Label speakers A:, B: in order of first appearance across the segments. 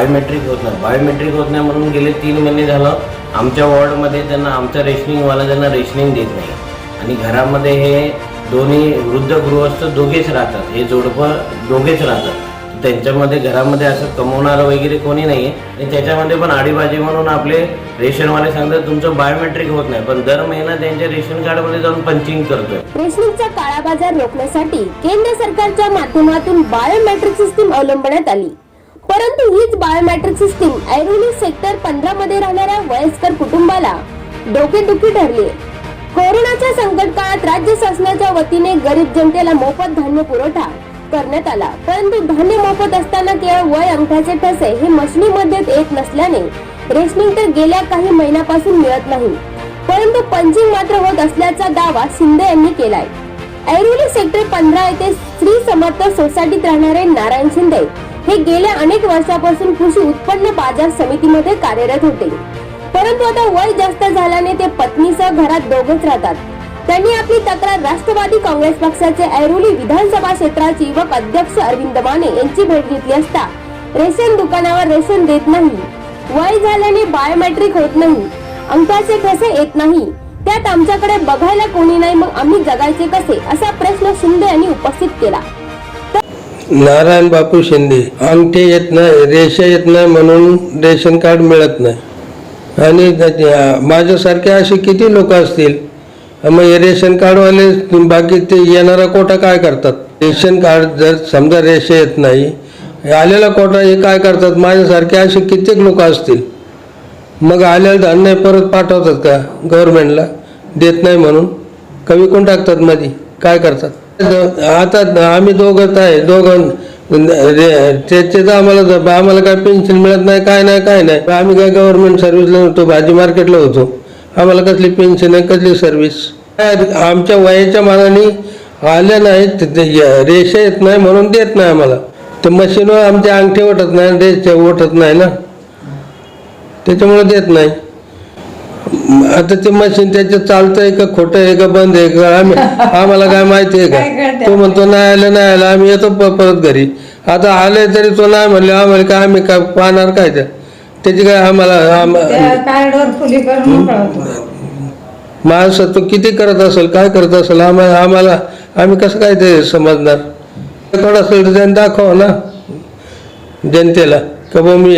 A: Biometric होत नाही. Biometric होत नाही म्हणून गेले तीन महिने झालं. आमच्या वॉर्डमध्ये त्यांना आमचा रेशनिंगवाला त्यांना रेशनिंग देत नाही. आणि घरामध्ये हे दोन्ही वृद्ध गृहस्थ दोघेच राहतात. हे जोडपं दोघेच राहतात. त्यांच्यामध्ये घरामध्ये असं कमवणारं वगैरे कोणी नाही आहे आणि त्याच्यामध्ये पण आडीबाजी म्हणून आपले रेशनवाले सांगतात तुमचं बायोमेट्रिक होत नाही. पण दर महिना त्यांच्या रेशन कार्डमध्ये जाऊन पंचिंग करतोय.
B: रेशनिंगचा काळा बाजार रोखण्यासाठी केंद्र सरकारच्या माध्यमातून बायोमेट्रिक सिस्टीम अवलंबण्यात आली. परंतु हीच बायोमॅट्रिक सिस्टीम ऐरोली सेक्टर पंधरा मध्ये राहणाऱ्या वयस्कर कुटुंबाला डोकेदुखी ठरली. कोरोनाच्या संकट काळात राज्य शासनाच्या वतीने गरीब जनतेला मोफत धान्य पुरवठा करण्यात आला. परंतु धान्य मोफत असताना केवळ वय अंगठ्याचे ठसे हे मशिनीमध्ये येत नसल्याने रेशनिंग तर गेल्या काही महिन्यापासून मिळत नाही. परंतु पंचिंग मात्र होत असल्याचा दावा शिंदे यांनी केलाय. ऐरोली सेक्टर पंधरा येथे श्री समर्थ सोसायटीत राहणारे नारायण शिंदे हे गेल्या अनेक वर्षापासून कृषी उत्पन्न बाजार समितीमध्ये कार्यरत होते. परंतु आता वय जास्त झाल्याने ते पत्नीसह घरात दोघच राहतात. त्यांनी आपली तक्रार राष्ट्रवादी काँग्रेस पक्षाचे ऐरोली विधानसभा क्षेत्राचे युवक अध्यक्ष अरविंद माने यांची भेट घेतली असता रेशन दुकानावर रेशन देत नाही. वय झाल्याने बायोमेट्रिक होत नाही. अंकाचे कसे येत नाही. त्यात आमच्याकडे बघायला कोणी नाही मग आम्ही जगायचे कसे? असा प्रश्न शिंदे यांनी उपस्थित केला.
C: नारायण बापू शिंदे. अंगठी येत नाही रेषा येत नाही म्हणून रेशन कार्ड मिळत नाही. आणि माझ्यासारखे असे किती लोक असतील? मग हे रेशन कार्डवाले बाकी ते येणारा कोटा काय करतात? रेशन कार्ड जर समजा रेषा येत नाही आलेला कोटा हे काय करतात? माझ्यासारखे असे कित्येक लोक असतील. मग आलेलं धान्य परत पाठवतात का गव्हर्मेंटला देत नाही म्हणून? कमी कोण टाकतात मध्ये काय करतात? आता आम्ही दोघंच आहे. दोघं म्हणजे रे- त्याचे तर आम्हाला आम्हाला काय पेन्शन मिळत नाही काय नाही काय नाही. आम्ही काय गव्हर्नमेंट सर्व्हिसला होतो भाजी मार्केटला होतो. आम्हाला कसली पेन्शन आहे कसली सर्व्हिस आमच्या वयाच्या मानाने आल्या नाहीत ते- रेषा येत नाही म्हणून देत नाही आम्हाला. तर मशीनवर आमच्या अंगठी ओटत नाही रेषा ओटत नाही ना. त्याच्यामुळे देत नाही. आता ते मशीन त्याच्यात चालतंय का खोटं आहे का बंद आहे का आम्ही आम्हाला काय माहिती आहे का? तो म्हणतो नाही आलं नाही आलं आम्ही येतो परत घरी. आता आले तरी तो नाही म्हणले आम्हाला काय आम्ही काय पाहणार काय त्या त्याची काय आम्हाला माणसं तो किती करत असेल काय करत असेल आम्हाला आम्हाला आम्ही कसं काय ते समजणार? रेकॉर्ड असेल तर त्यांनी दाखवा ना जनतेला. का बा मी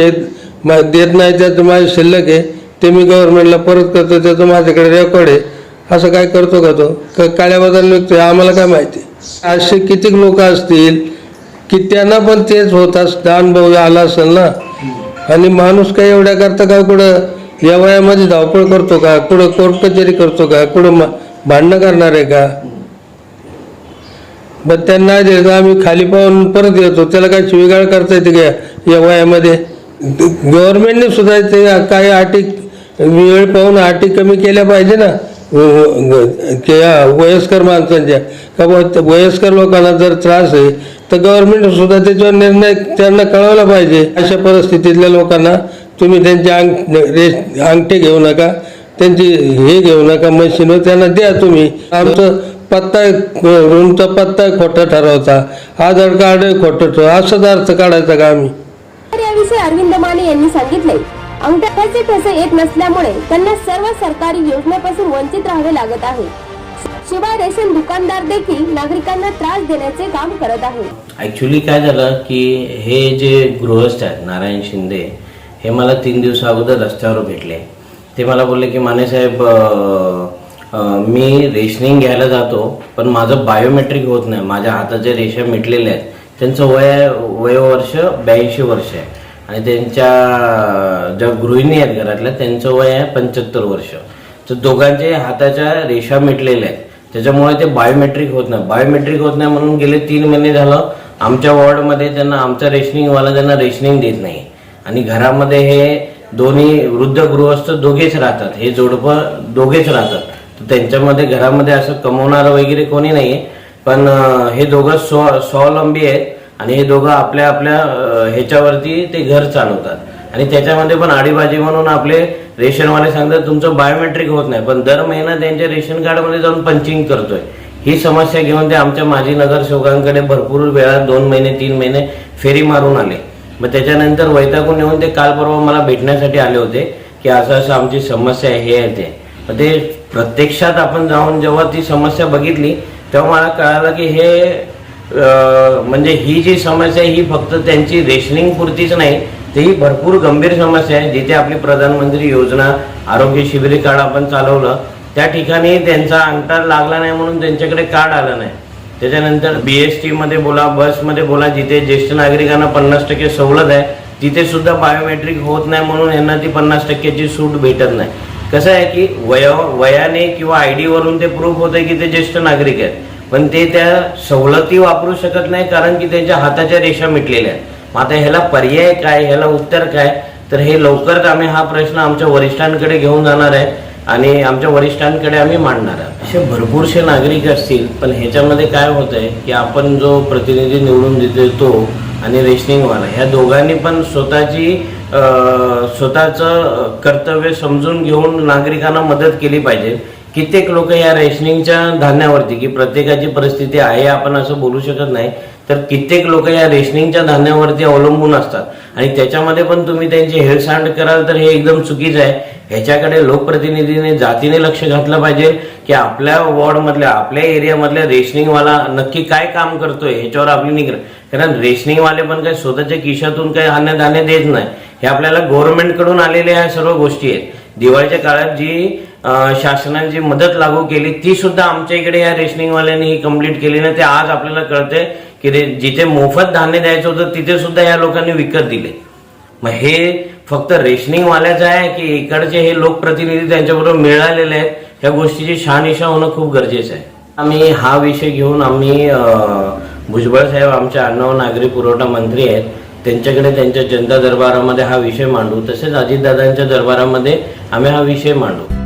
C: देत नाही त्याचं माझं शिल्लक आहे. ते मी गव्हर्नमेंटला परत करतो त्याचं माझ्याकडे रेकॉर्ड आहे. असं काय करतो का तो? का काळ्या बाजार निघतोय आम्हाला काय माहिती? असे किती लोक असतील की त्यांना पण तेच होत असतं अनुभव आला असेल ना? आणि माणूस काय एवढ्या करता का कुठं? या वयामध्ये धावपळ करतो का? कुठं कोर्ट कचेरी करतो का? कुठं मा- भांडणं करणार आहे का? मग त्यांना देतो आम्ही खाली पाहून परत येतो. त्याला काय शिवीगाळ करता येते का या वयामध्ये? गव्हर्नमेंटने सुद्धा ते काही अटी वेळ पाहून आटी कमी केल्या पाहिजे ना. वयस्कर माणसांच्या. का त्या वयस्कर लोकांना जर त्रास आहे तर गव्हर्नमेंट सुद्धा त्याच्यावर निर्णय त्यांना कळवला पाहिजे. अशा परिस्थितीतल्या लोकांना तुम्ही त्यांचे अंग रेस अंगठे घेऊ नका. त्यांची हे घेऊ नका मशीनवर त्यांना द्या तुम्ही. आमचं पत्ता रूमचा पत्ता खोटा ठरवता. आधार कार्ड खोटं ठरव असंच अर्थ काढायचा का आम्ही?
B: अरविंद माने यांनी सांगितले अंगठ्याचे ठसे येत नसल्यामुळे त्यांना सर्व सरकारी योजनेपासून वंचित राहावे लागत आहे. शिवाय रेशन दुकानदार देखील नागरिकांना त्रास देण्याचे काम करत आहे.
A: ऍक्च्युली काय झालं की हे जे गृहस्थ आहेत नारायण शिंदे हे मला तीन दिवसा अगोदर रस्त्यावर भेटले. ते मला बोलले की मानेसाहेब साहेब मी रेशनिंग घ्यायला जातो पण माझं बायोमेट्रिक होत नाही. माझ्या हाताचे रेषा मिटलेल्या आहेत. त्यांचं वय वयोवर्ष ब्याऐंशी वर्ष आहे. आणि त्यांच्या ज्या गृहिणी आहेत घरातल्या त्यांचं वय आहे पंच्याहत्तर वर्ष. तर दोघांचे हाताच्या रेषा मिटलेल्या आहेत. त्याच्यामुळे ते बायोमेट्रिक होत नाही. बायोमेट्रिक होत नाही म्हणून गेले तीन महिने झालं आमच्या वॉर्डमध्ये त्यांना आमचा रेशनिंगवाला त्यांना रेशनिंग देत नाही. आणि घरामध्ये हे दोन्ही वृद्ध गृहस्थ दोघेच राहतात. हे जोडपं दोघेच राहतात. तर त्यांच्यामध्ये घरामध्ये असं कमवणारं वगैरे कोणी नाही आहे पण हे दोघं स्व स्वावलंबी आहेत. आणि हे दोघं आपल्या आपल्या ह्याच्यावरती ते घर चालवतात. आणि त्याच्यामध्ये पण आडीबाजी म्हणून आपले रेशनवाले सांगतात तुमचं बायोमेट्रिक होत नाही पण दर महिना त्यांच्या रेशन कार्डमध्ये जाऊन पंचिंग करतोय. ही समस्या घेऊन ते आमच्या माजी नगरसेवकांकडे भरपूर वेळा दोन महिने तीन महिने फेरी मारून आले. मग त्याच्यानंतर वैतागून येऊन ते काल परवा मला भेटण्यासाठी आले होते की असं असं आमची समस्या आहे हे आहे ते. मग ते प्रत्यक्षात आपण जाऊन जेव्हा ती समस्या बघितली तेव्हा मला कळालं की हे म्हणजे ही जी समस्या आहे ही फक्त त्यांची रेशनिंग पुरतीच नाही तर ही भरपूर गंभीर समस्या आहे जिथे आपली प्रधानमंत्री योजना आरोग्य शिबिरी कार्ड आपण चालवलं त्या ठिकाणी त्यांचा अंतर लागला नाही म्हणून त्यांच्याकडे कार्ड आलं नाही. त्याच्यानंतर बी एस टी मध्ये बोला बसमध्ये बोला जिथे ज्येष्ठ नागरिकांना पन्नास टक्के सवलत आहे तिथे सुद्धा बायोमेट्रिक होत नाही म्हणून यांना ती पन्नास टक्क्याची सूट भेटत नाही. कसं आहे की वया वयाने किंवा आय वरून ते प्रूफ होतं की ते ज्येष्ठ नागरिक आहेत. पण ते त्या सवलती वापरू शकत नाही कारण की त्यांच्या हाताच्या रेषा मिटलेल्या आहेत. मग आता ह्याला पर्याय काय ह्याला उत्तर काय? तर हे लवकरच आम्ही हा प्रश्न आमच्या वरिष्ठांकडे घेऊन जाणार आहे आणि आमच्या वरिष्ठांकडे आम्ही मांडणार आहे असे भरपूरसे नागरिक असतील पण ह्याच्यामध्ये काय होत आहे की आपण जो प्रतिनिधी निवडून देतो तो आणि रेशनिंगवाला ह्या दोघांनी पण स्वतःची स्वतःचं कर्तव्य समजून घेऊन नागरिकांना मदत केली पाहिजे. कित्येक लोक या रेशनिंगच्या धान्यावरती की प्रत्येकाची परिस्थिती आहे आपण असं बोलू शकत नाही तर कित्येक लोक या रेशनिंगच्या धान्यावरती अवलंबून असतात. आणि त्याच्यामध्ये पण तुम्ही त्यांची हेळसांड कराल तर हे एकदम चुकीचं आहे. ह्याच्याकडे लोकप्रतिनिधीने जातीने लक्ष घातलं पाहिजे की आपल्या वॉर्डमधल्या आपल्या एरियामधल्या रेशनिंगवाला नक्की काय काम करतोय ह्याच्यावर आपली निग्र कारण रेशनिंगवाले पण काही स्वतःच्या खिशातून काही अन्नधान्य देत नाही. हे आपल्याला गव्हर्नमेंटकडून आलेल्या ह्या सर्व गोष्टी आहेत. दिवाळीच्या काळात जी शासनाने जी मदत लागू केली ती सुद्धा आमच्या इकडे या रेशनिंगवाल्यांनी ही कंप्लीट केली ना ते आज आपल्याला कळते की रे जिथे मोफत धान्य द्यायचं होतं तिथे सुद्धा या लोकांनी विकत दिले. मग हे फक्त रेशनिंगवाल्याचं आहे की इकडचे हे लोकप्रतिनिधी त्यांच्याबरोबर मिळालेले आहेत ह्या गोष्टीची शहानिशा होणं खूप गरजेचं आहे. आम्ही हा विषय घेऊन आम्ही भुजबळ साहेब आमचे अन्न नागरी पुरवठा मंत्री आहेत त्यांच्याकडे त्यांच्या जनता दरबारामध्ये हा विषय मांडू. तसेच अजितदादांच्या दरबारामध्ये आम्ही हा विषय मांडू.